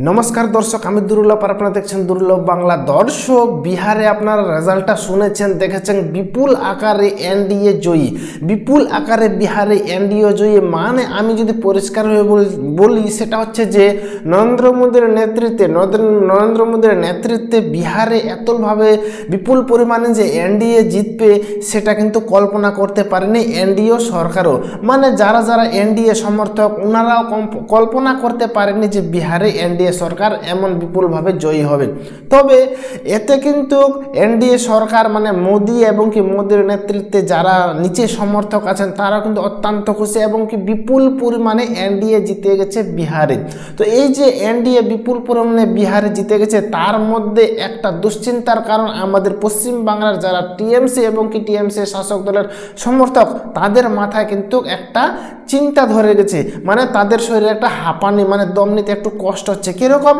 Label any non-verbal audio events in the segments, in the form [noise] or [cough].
নমস্কার দর্শক, আমি দুর্লভ আর আপনারা দেখছেন দুর্লভ বাংলা দর্শক। বিহারে আপনারা রেজাল্টটা শুনেছেন, দেখেছেন, বিপুল আকারে এনডিএ জয়ী। বিপুল আকারে বিহারে এনডিএ জয়ী। মানে আমি যদি পরিষ্কার হয়ে বলি সেটা হচ্ছে যে, নরেন্দ্র মোদীর নেতৃত্বে নরেন্দ্র- মোদীর নেতৃত্বে বিহারে এতভাবে বিপুল পরিমাণে যে এনডিএ জিতবে, সেটা কিন্তু কল্পনা করতে পারেনি এনডিও সরকারও। মানে যারা যারা এনডিএ সমর্থক ওনারাও কল্পনা করতে পারেনি যে বিহারে এনডিএ সরকার এমন বিপুলভাবে জয়ী হবে। তবে এতে কিন্তু এনডিএ সরকার মানে মোদি এবং কি মোদির নেতৃত্বে যারা নিচে সমর্থক আছেন তারা কিন্তু অত্যন্ত খুশি এবং কি বিপুল পরিমাণে এনডিএ জিতে গেছে বিহারে। তো এই যে এনডিএ বিপুল পরিমাণে বিহারে জিতে গেছে, তার মধ্যে একটা দুশ্চিন্তার কারণ আমাদের পশ্চিম বাংলার যারা টিএমসি এবং কি টিএমসি শাসক দলের সমর্থক, তাদের মাথায় কিন্তু একটা চিন্তা ধরে গেছে। মানে তাদের শরীরে একটা হাঁপানি মানে দম নিতে একটু কষ্ট হচ্ছে। কীরকম?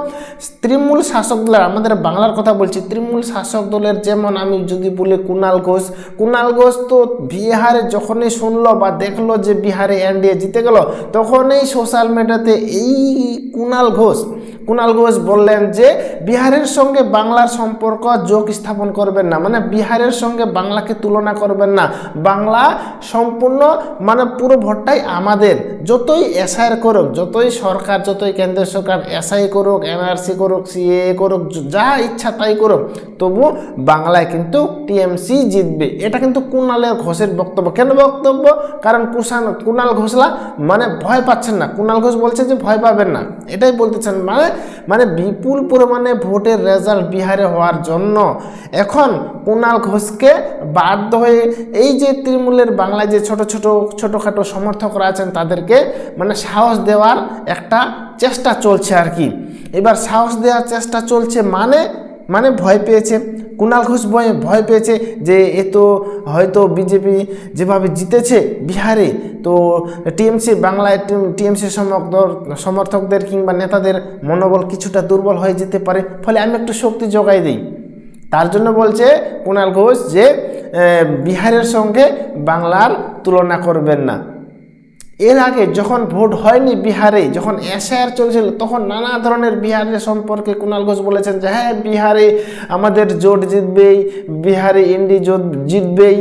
তৃণমূল শাসক দলের, আমাদের বাংলার কথা বলছি, তৃণমূল শাসক দলের যেমন আমি যদি বলি কুণাল ঘোষ কুণাল ঘোষ তো বিহারে যখনই শুনলো বা দেখল যে বিহারে এনডিএ জিতে গেল, তখনই সোশ্যাল মিডিয়াতে এই কুণাল ঘোষ কুণাল ঘোষ বললেন যে বিহারের সঙ্গে বাংলার সম্পর্ক যোগ স্থাপন করবেন না। মানে বিহারের সঙ্গে বাংলাকে তুলনা করবেন না। বাংলা সম্পূর্ণ মানে পুরো ভোটটাই আমাদের। যতই এসআইআর করুক, যতই সরকার, যতই কেন্দ্রীয় সরকার এসআই করুক এনআরসি করুক সিএ করুক, যা ইচ্ছা তাই করুক, তবু বাংলায় কিন্তু টিএমসি জিতবে। এটা কিন্তু কুণালের ঘোষের বক্তব্য। কেন বক্তব্য? কারণ কুষাণ, কুণাল ঘোষলা মানে ভয় পাচ্ছেন না। কুণাল ঘোষ বলছে যে ভয় পাবেন না। এটাই বলতেছেন মানে মানে বিপুল পরিমাণে ভোটের রেজাল্ট বিহারে হওয়ার জন্য। এখন কুণাল ঘোষকে বাধ্য হয়ে এই যে তৃণমূলের বাংলায় যে ছোট ছোট, ছোটোখাটো সমর্থকরা আছেন তাদেরকে মানে সাহস দেওয়ার একটা চেষ্টা চলছে আর কি। এবার সাহস দেওয়ার চেষ্টা চলছে মানে মানে ভয় পেয়েছে। কুণাল ঘোষ ভয় ভয় পেয়েছে যে এ তো হয়তো বিজেপি যেভাবে জিতেছে বিহারে, তো টিএমসি বাংলায় টিএমসি সমর্থক, সমর্থকদের কিংবা নেতাদের মনোবল কিছুটা দুর্বল হয়ে যেতে পারে, ফলে আমি একটু শক্তি যোগাই দিই। তার জন্য বলছে কুণাল ঘোষ যে বিহারের সঙ্গে বাংলার তুলনা করবেন না। এর আগে যখন ভোট হয়নি বিহারে, যখন এসআইআর চলছিল, তখন নানা ধরনের বিহারের সম্পর্কে কুণাল ঘোষ বলেছেন যে হ্যাঁ বিহারে আমাদের জোট জিতবেই, বিহারে ইন্ডি জোট জিতবেই।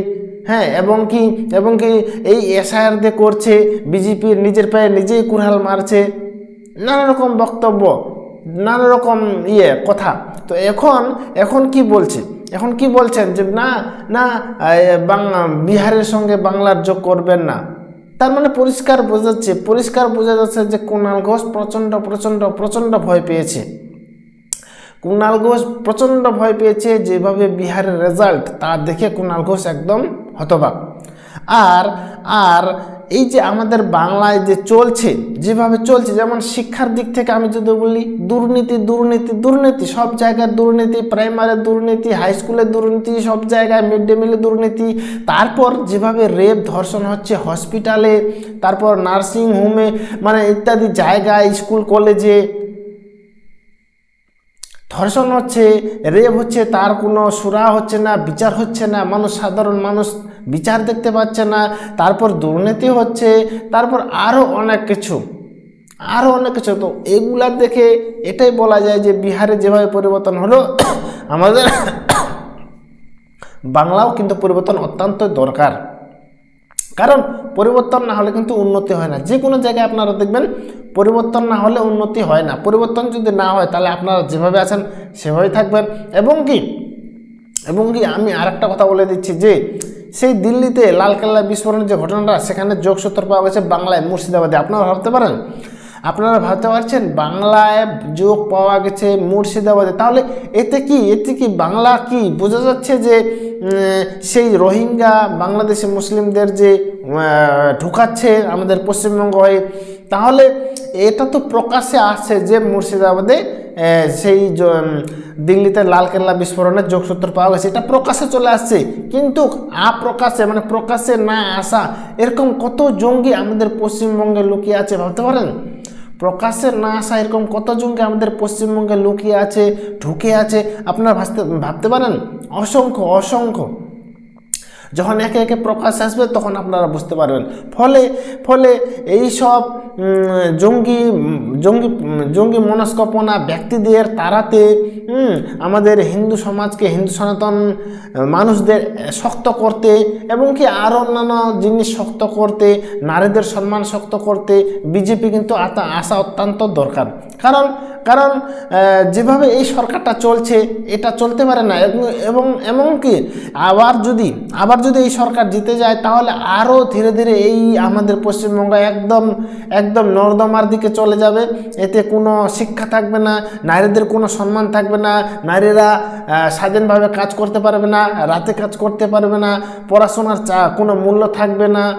হ্যাঁ এবং কি এবং কি এই এসআইআর করছে বিজেপির নিজের পায়ে নিজেই কুড়াল মারছে, নানা রকম বক্তব্য, নানা রকম ইয়ে কথা। তো এখন এখন কি বলছে? এখন কি বলছেন যে, না না বাংলা বিহারের সঙ্গে বাংলার যোগ করবেন না। তার মানে পরিষ্কার বোঝা যাচ্ছে পরিষ্কার বোঝা যাচ্ছে যে কুণাল ঘোষ প্রচণ্ড প্রচণ্ড প্রচণ্ড ভয় পেয়েছে। কুণাল ঘোষ প্রচণ্ড ভয় পেয়েছে যেভাবে বিহারের রেজাল্ট তা দেখে কুণাল ঘোষ একদম হতবাক। আর আর এই যে আমাদের বাংলায় যে চলছে, যেভাবে চলছে, যেমন শিক্ষার দিক থেকে আমি যদি বলি, দুর্নীতি দুর্নীতি দুর্নীতি, সব জায়গায় দুর্নীতি প্রাইমারি দুর্নীতি হাই স্কুলের দুর্নীতি, সব জায়গায় মিড ডে মিলে দুর্নীতি, তারপর যেভাবে রেপ ধর্ষণ হচ্ছে হসপিটালে তারপর নার্সিং হোমে মানে ইত্যাদি জায়গায় স্কুল কলেজে ধর্ষণ হচ্ছে, রেপ হচ্ছে, তার কোনো সুরা হচ্ছে না, বিচার হচ্ছে না, মানুষ, সাধারণ মানুষ বিচার দেখতে পাচ্ছে না, তারপর দুর্নীতি হচ্ছে, তারপর আরও অনেক কিছু আরও অনেক কিছু। তো এগুলা দেখে এটাই বলা যায় যে বিহারে যেভাবে পরিবর্তন হলো, [coughs] আমাদের [coughs] বাংলাও কিন্তু পরিবর্তন অত্যন্ত দরকার। কারণ পরিবর্তন না হলে কিন্তু উন্নতি হয় না। যে কোনো জায়গায় আপনারা দেখবেন পরিবর্তন না হলে উন্নতি হয় না। পরিবর্তন যদি না হয়, তাহলে আপনারা যেভাবে আছেন, সেভাবেই থাকবেন। এবং কি এবং কি, আমি আরেকটা কথা বলে দিচ্ছি যে, সেই দিল্লিতে লালকেল্লা বিস্ফোরণের যে ঘটনাটা, সেখানে যোগসূত্র পাওয়া গেছে বাংলায় মুর্শিদাবাদে। আপনারা ভাবতে পারেন, আপনারা ভাবতে পারছেন, বাংলায় যোগ পাওয়া গেছে মুর্শিদাবাদে। তাহলে এতে কি এতে কি বাংলা কি? বোঝা যাচ্ছে যে সেই রোহিঙ্গা বাংলাদেশি মুসলিমদের যে ঢুকাচ্ছে আমাদের পশ্চিমবঙ্গ হয়ে, তাহলে এটা তো প্রকাশ্যে আসছে যে মুর্শিদাবাদে সেই দিল্লিতে লালকেল্লা বিস্ফোরণের যোগসূত্র পাওয়া গেছে। এটা প্রকাশ্যে চলে আসছে। কিন্তু আপ্রকাশ্যে মানে প্রকাশ্যে না আসা, এরকম কত জঙ্গি আমাদের পশ্চিমবঙ্গে লুকিয়ে আছে ভাবতে পারেন? প্রকাশ্যে না আসা এরকম কতজনকে আমাদের পশ্চিমবঙ্গে লুকিয়ে আছে ঢুকে আছে আপনারা ভাবতে ভাবতে পারেন? অসংখ্য অসংখ্য। যখন একে একে প্রকাশ আসবে তখন আপনারা বুঝতে পারবেন। ফলে ফলে এই সব জঙ্গি জঙ্গি জঙ্গি মনস্কপনা ব্যক্তিদের উম, আমাদের হিন্দু সমাজকে, হিন্দু সনাতন মানুষদের শক্ত করতে এবং কি আরও অন্যান্য জিনিস শক্ত করতে, নারীদের সম্মান শক্ত করতে বিজেপি কিন্তু আসা অত্যন্ত দরকার। কারণ কারণ যেভাবে এই সরকারটা চলছে, এটা চলতে পারে না। এবং এমনকি আবার যদি আবার যদি এই সরকার জিতে যায়, তাহলে আরও ধীরে ধীরে এই আমাদের পশ্চিমবঙ্গ একদম একদম নর্দমার দিকে চলে যাবে। এতে কোনো শিক্ষা থাকবে না, নারীদের কোনো সম্মান থাকবে না, নারীরা স্বাধীনভাবে কাজ করতে পারবে না, রাতে কাজ করতে পারবে না, পড়াশোনার কোনো মূল্য থাকবে না।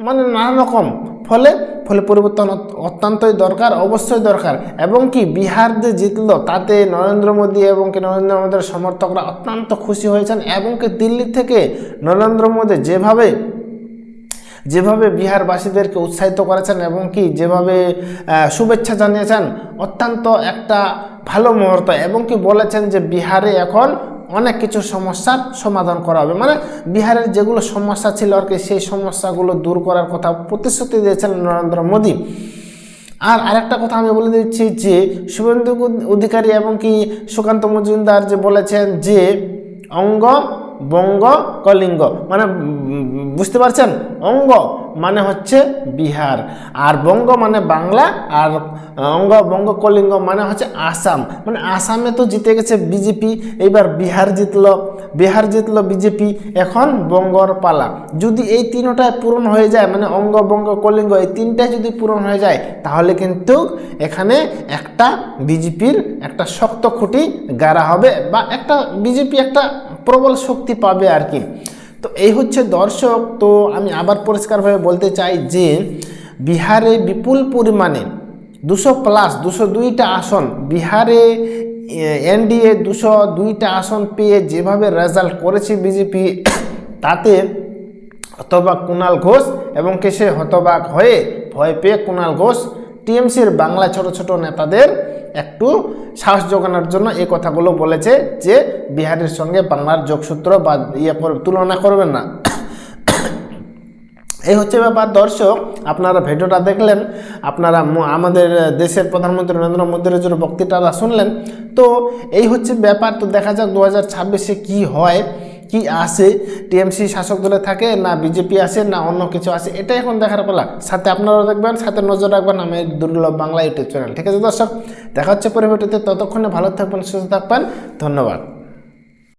মানে নানা রকম। ফলে ফলে পরিবর্তন অত- অত্যন্তই দরকার, অবশ্যই দরকার। এবং কি, বিহার যে জিতলো, তাতে নরেন্দ্র মোদী এবং কি নরেন্দ্র মোদীর সমর্থকরা অত্যন্ত খুশি হয়েছেন এবং কি দিল্লি থেকে নরেন্দ্র মোদী যেভাবে যেভাবে বিহারবাসীদেরকে উৎসাহিত করেছেন এবং কি যেভাবে শুভেচ্ছা জানিয়েছেন, অত্যন্ত একটা ভালো মুহূর্ত, এবং কি বলেছেন যে বিহারে এখন অনেক কিছু সমস্যার সমাধান করা হবে। মানে বিহারের যেগুলো সমস্যা ছিল আর কি, সেই সমস্যাগুলো দূর করার কথা প্রতিশ্রুতি দিয়েছেন নরেন্দ্র মোদী। আর আরেকটা কথা আমি বলে দিচ্ছি যে, শুভেন্দু অধিকারী এবং কি সুকান্ত মজুমদার যে বলেছেন যে, অঙ্গ বঙ্গ কলিঙ্গ। মানে বুঝতে পারছেন? অঙ্গ মানে হচ্ছে বিহার। আর বঙ্গ মানে বাংলা, আর অঙ্গ, বঙ্গ কলিঙ্গ মানে হচ্ছে আসাম। মানে আসামে তো জিতে গেছে বিজেপি, এইবার বিহার জিতল। বিহার জিতল বিজেপি, এখন বঙ্গর পালা। যদি এই তিনটায় পূরণ হয়ে যায় মানে অঙ্গ, বঙ্গ, কলিঙ্গ, এই তিনটায় যদি পূরণ হয়ে যায়, তাহলে কিন্তু এখানে একটা বিজেপির একটা শক্ত খুঁটি গাড়া হবে, বা একটা বিজেপি একটা প্রবল শক্তি পাবে আর কি। তো এই হচ্ছে দর্শক, তো আমি আবার পরিষ্কারভাবে বলতে চাই যে, বিহারে বিপুল পরিমাণে দুশো প্লাস দুশো দুইটা আসন, বিহারে এনডিএ দুশো দুইটা আসন পেয়ে যেভাবে রেজাল্ট করেছে বিজেপি, তাতে হতবাক কুণাল ঘোষ এবং কেসে হতবাক হয়ে ভয় পেয়ে কুণাল ঘোষ টিএমসির বাংলা ছোট ছোট নেতাদের একটু সাহস যোগানোর জন্য এই কথাগুলো বলেছে যে বিহারের সঙ্গে বাংলার যোগসূত্র বা ইয়ে তুলনা করবেন না। [coughs] এই হচ্ছে ব্যাপার। দর্শক, আপনারা ভিডিওটা দেখলেন, আপনারা আমাদের দেশের প্রধানমন্ত্রী নরেন্দ্র মোদীর জন্য বক্তৃতাটা শুনলেন, তো এই হচ্ছে ব্যাপার। তো দেখা যাক দু হাজার ছাব্বিশে কী হয়। কি আসে? টিএমসি শাসক দলে থাকে না বিজেপি আসে, না অন্য কিছু আসে, এটাই এখন দেখার পালা। সাথে আপনারাও দেখবেন, সাথে নজর রাখবেন, আমি দুর্লভ বাংলা ইউটিউব চ্যানেল। ঠিক আছে দর্শক, দেখা হচ্ছে পরিবর্তিতে, ততক্ষণে ভালো থাকবেন, সুস্থ থাকবেন, ধন্যবাদ।